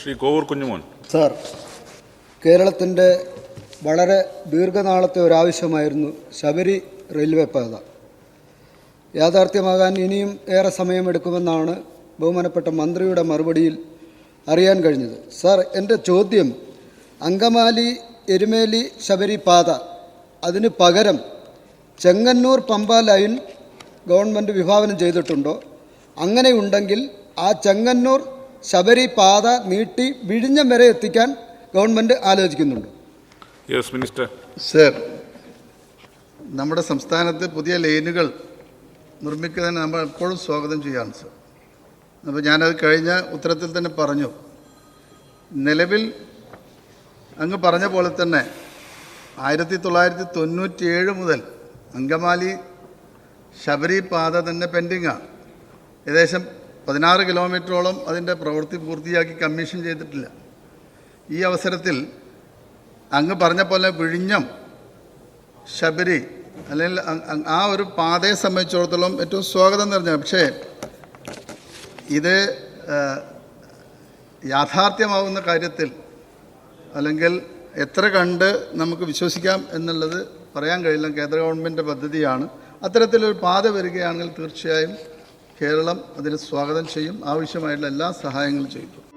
Shri Kovoor Kunjumon. Sir കേരളത്തിന്റെ വളരെ ദീർഘനാളത്തെ ഒരാവശ്യമായിരുന്നു ശബരി റെയിൽവേ പാത. യാഥാർത്ഥ്യമാകാൻ ഇനിയും ഏറെ സമയമെടുക്കുമെന്നാണ് ബഹുമാനപ്പെട്ട മന്ത്രിയുടെ മറുപടിയിൽ അറിയാൻ കഴിഞ്ഞത്. സർ എന്റെ ചോദ്യം അങ്കമാലി എരുമേലി ശബരി പാത അതിന് പകരം ചെങ്ങന്നൂർ പമ്പ ലൈൻ ഗവൺമെന്റ് വിഭാവനം ചെയ്തിട്ടുണ്ടോ? അങ്ങനെയുണ്ടെങ്കിൽ ആ ചെങ്ങന്നൂർ ശബരി പാത നീട്ടി വിഴിഞ്ഞം വരെ എത്തിക്കാൻ ഗവൺമെന്റ് ആലോചിക്കുന്നുണ്ട്. Yes minister. സർ നമ്മുടെ സംസ്ഥാനത്ത് പുതിയ ലൈനുകൾ നിർമ്മിക്കുന്നതിന് നമ്മൾ എപ്പോഴും സ്വാഗതം ചെയ്യാണ് സർ. അപ്പോൾ ഞാനത് കഴിഞ്ഞ ഉത്തരത്തിൽ തന്നെ പറഞ്ഞു. നിലവിൽ അങ്ങ് പറഞ്ഞ പോലെ തന്നെ ആയിരത്തി തൊള്ളായിരത്തി തൊണ്ണൂറ്റിയേഴ് മുതൽ അങ്കമാലി ശബരി പാത തന്നെ പെൻഡിങ്ങാണ്. ഏകദേശം പതിനാറ് കിലോമീറ്ററോളം അതിന്റെ പ്രവൃത്തി പൂർത്തിയാക്കി കമ്മീഷൻ ചെയ്തിട്ടില്ല. ഈ അവസരത്തിൽ അങ്ങ് പറഞ്ഞ പോലെ വിഴിഞ്ഞം ശബരി അല്ലെങ്കിൽ ആ ഒരു പാതയെ സംബന്ധിച്ചിടത്തോളം ഏറ്റവും സ്വാഗതം നിറഞ്ഞ പക്ഷേ ഇത് യാഥാർത്ഥ്യമാവുന്ന കാര്യത്തിൽ അല്ലെങ്കിൽ എത്ര കണ്ട് നമുക്ക് വിശ്വസിക്കാം എന്നുള്ളത് പറയാൻ കഴിയില്ല. കേന്ദ്ര ഗവൺമെന്റ് പദ്ധതിയാണ്. അത്തരത്തിലൊരു പാത വരികയാണെങ്കിൽ തീർച്ചയായും കേരളം അതിന് സ്വാഗതം ചെയ്യും. ആവശ്യമായിട്ടുള്ള എല്ലാ സഹായങ്ങളും ചെയ്യും.